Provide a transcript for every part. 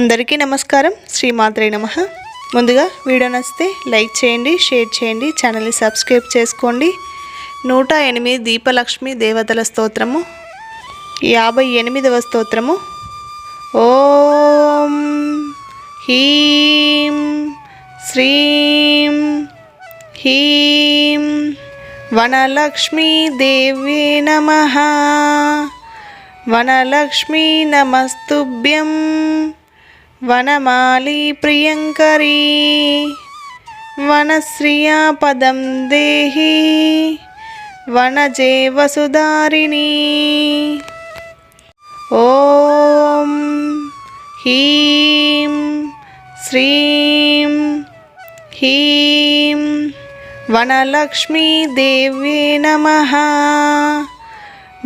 అందరికీ నమస్కారం. శ్రీమాత్రే నమ. ముందుగా వీడియో నచ్చితే లైక్ చేయండి షేర్ చేయండి ఛానల్ని సబ్స్క్రైబ్ చేసుకోండి. నూట ఎనిమిది దీపలక్ష్మి దేవతల స్తోత్రము. యాభై ఎనిమిదవ స్తోత్రము. ఓం హీం శ్రీం హీం వనలక్ష్మీ దేవి నమః. వనలక్ష్మీ నమస్తుభ్యం. వనమాలి ప్రియంకరీ వనశ్రియా పదం దేహి వనజే వసుధారిణి ఓం హీం శ్రీం హీం వనలక్ష్మీ నమ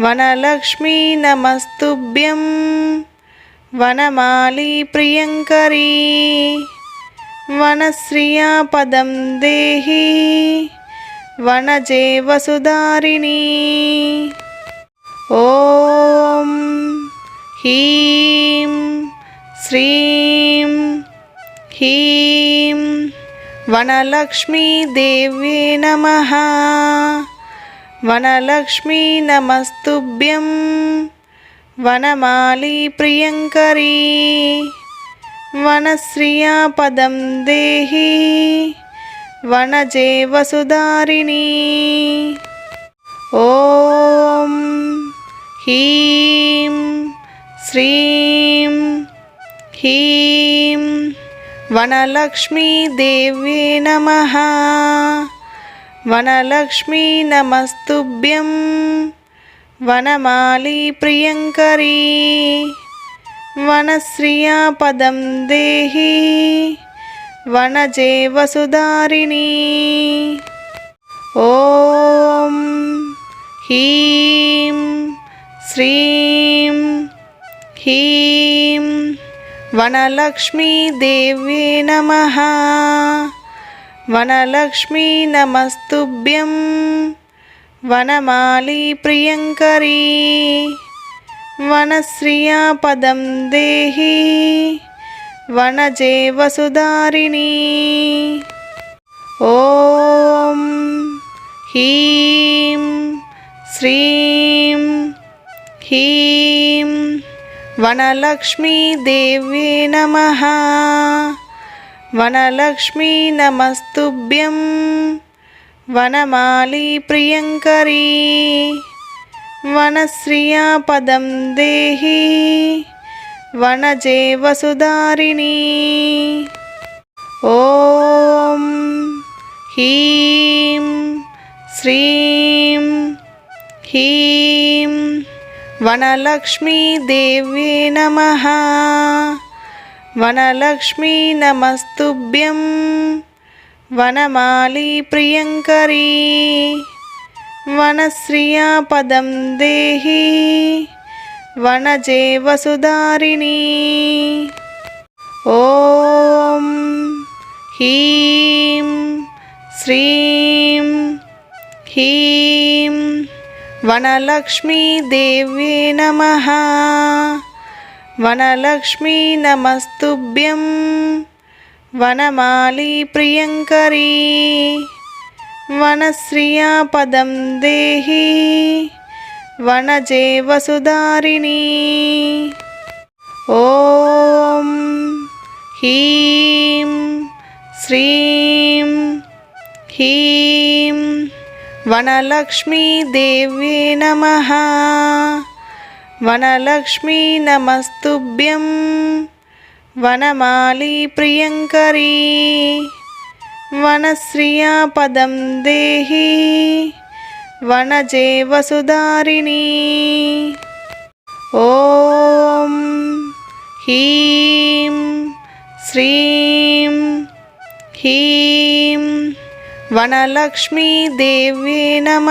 వనలక్ష్మీ నమస్తుభ్యం. వనమాలి ప్రియంకరీ వనశ్రియా పదం దేహి వనజే వసుధారిణి ఓం హీం శ్రీం హీం వనలక్ష్మీ నమ వనలక్ష్మీ నమస్తుభ్యం. వనమాలి ప్రియంకరీ వనశ్రియా పదం దేహి వనజే వసుధారిణి ఓం హీం శ్రీం హీం వనలక్ష్మీ నమ వనలక్ష్మీ నమస్తుభ్యం. వనమాలి ప్రియంకరీ వనశ్రియా పదం దేహి వనజే వసుధారిణి ఓం హీం శ్రీం హీం వనలక్ష్మీ నమ వనలక్ష్మీ నమస్తుభ్యం. వనమాలి ప్రియంకరీ వనశ్రియా పదం దేహి వనజే వసుధారిణి ఓం హీం శ్రీం హీం వనలక్ష్మీ నమ వనలక్ష్మీ నమస్తుభ్యం. వనమాలి ప్రియంకరీ వనశ్రియా పదం దేహి వనజే వసుధారిణి ఓం హీం శ్రీం హీం వనలక్ష్మీ నమ వనలక్ష్మీ నమస్తుభ్యం. వనమాలి ప్రియంకరీ వనశ్రియా పదం దేహి వనజే వసుధారిణి ఓం హీం శ్రీం హీం వనలక్ష్మీ నమ వనలక్ష్మీ నమస్తుభ్యం. వనమాలి ప్రియంకరీ వనశ్రియా పదం దేహి వనజే వసుధారిణి ఓం హీం శ్రీం హీం వనలక్ష్మీదేవ్యే నమ వనలక్ష్మీ నమస్తుభ్యం. వనమాలి ప్రియంకరీ వనశ్రియా పదం దేహి వనజే వసుధారిణి ఓం హీం శ్రీం హీం వనలక్ష్మీ నమ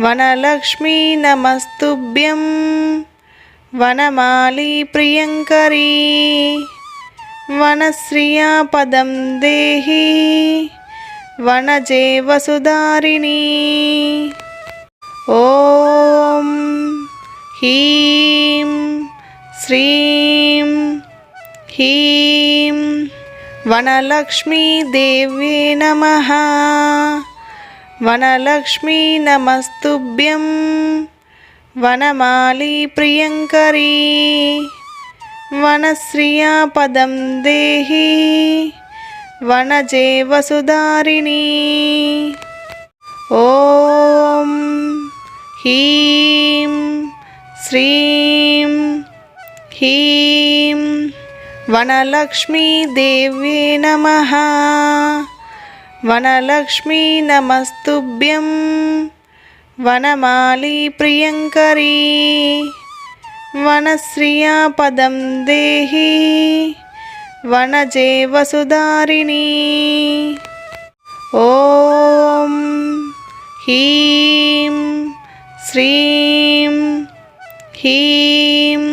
వనలక్ష్మీ నమస్తుభ్యం. వనమాలి ప్రియంకరీ వనశ్రియా పదం దేహి వనజే వసుధారిణి ఓం హీం శ్రీం హీం వనలక్ష్మీదేవ్యే నమ వనలక్ష్మీ నమస్తుభ్యం. వనమాలి ప్రియంకరీ వనశ్రియా పదం దేహి వనజే వసుధారిణి ఓం హీం శ్రీం హీం వనలక్ష్మీదేవ్యే నమ వనలక్ష్మీ నమస్తుభ్యం. వనమాలి ప్రియంకరీ వనశ్రియా పదం దేహి వనజే వసుధారిణి ఓం హీం శ్రీం హీం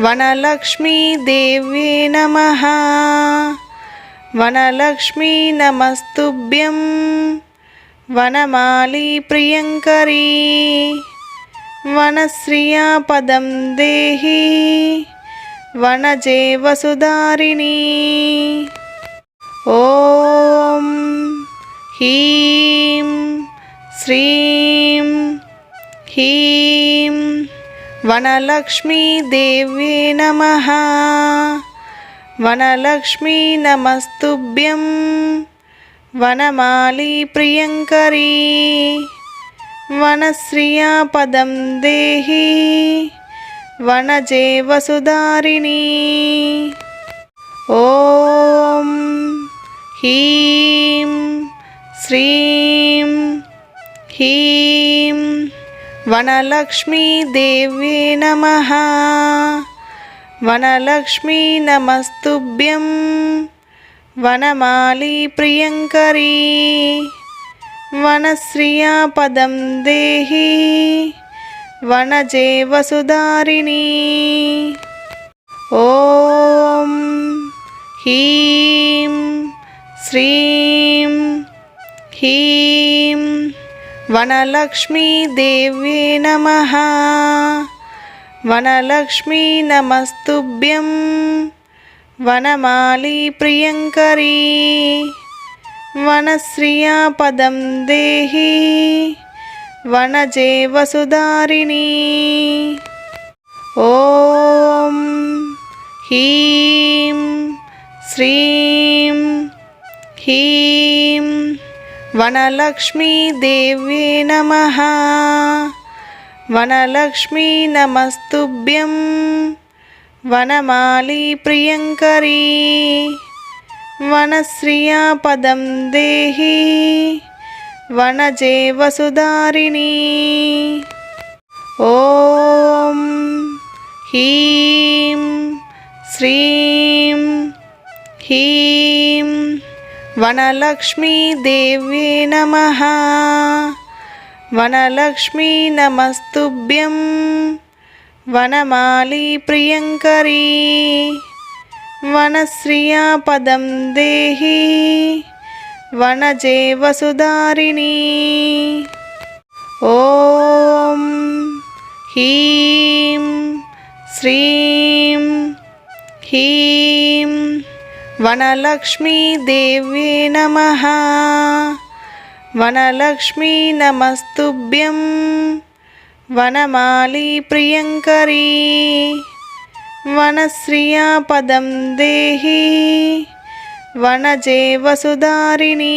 వనలక్ష్మీదేవ్యే నమ వనలక్ష్మీ నమస్తుభ్యం. వనమాలి ప్రియంకరీ వనశ్రియా పదం దేహి వనజే వసుధారిణి ఓం హీం శ్రీం హీం వనలక్ష్మీదేవ్యే నమ వనలక్ష్మీ నమస్తుభ్యం. వనమాలి ప్రియంకరీ వనశ్రియా పదం దేహి వనజే వసుధారిణి ఓం హీం శ్రీం హీం వనలక్ష్మీదేవ్యే నమ వనలక్ష్మీ నమస్తుభ్యం. వనమాలి ప్రియంకరీ వనశ్రియా పదం దేహి వనజే వసుధారిణి ఓం హీం శ్రీం హీం వనలక్ష్మీదేవ్యే నమ వనలక్ష్మీ నమస్తుభ్యం. వనమాలి ప్రియంకరీ వనశ్రియా పదం దేహి వనజే వసుధారిణి ఓం హీం శ్రీం హీం వనలక్ష్మీదేవ్యే నమ వనలక్ష్మీ నమస్తుభ్యం. వనమాలి ప్రియంకరీ వనశ్రియా పదం దేహి వనజే వసుధారిణి ఓం హీం శ్రీం హీం వనలక్ష్మీదేవ్యే నమ వనలక్ష్మీ నమస్తుభ్యం. వనమాలి ప్రియంకరీ వనశ్రియా పదం దేహి వనజే వసుధారిణి ఓం హీం శ్రీం హీం వనలక్ష్మీదేవ్యే నమ వనలక్ష్మీ నమస్తుభ్యం. వనమాలి ప్రియంకరీ వనశ్రియా పదం దేహి వనజే వసుధారిణి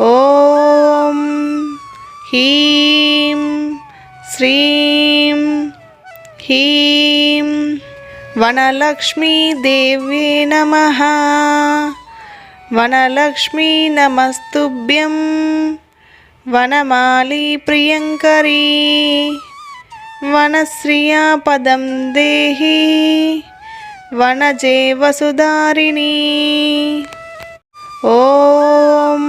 ఓం హీం శ్రీం హీం వనలక్ష్మీదేవ్యే నమ వనలక్ష్మీ నమస్తుభ్యం. వనమాలి ప్రియంకరీ వనశ్రియా పదం దేహి వనజే వసుధారిణి ఓం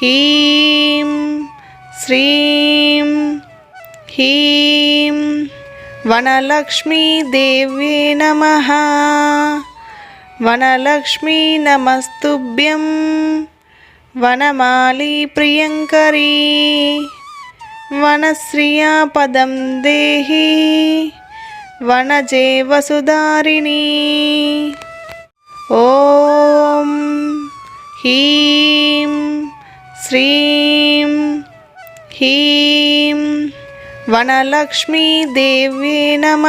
హీం శ్రీం హీం వనలక్ష్మీదేవ్యే నమ వనలక్ష్మీ నమస్తుభ్యం. వనమాలి ప్రియంకరీ వనశ్రియా పదం దేహి వనజే వసుధారిణి ఓం హీం శ్రీం హీం వనలక్ష్మీదేవ్యే నమ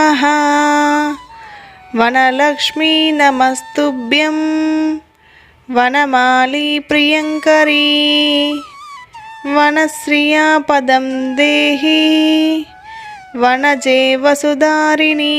వనలక్ష్మీ నమస్తుభ్యం. వనమాలి ప్రియంకరీ వనశ్రియా పదం దేహి వనజే వసుధారిణి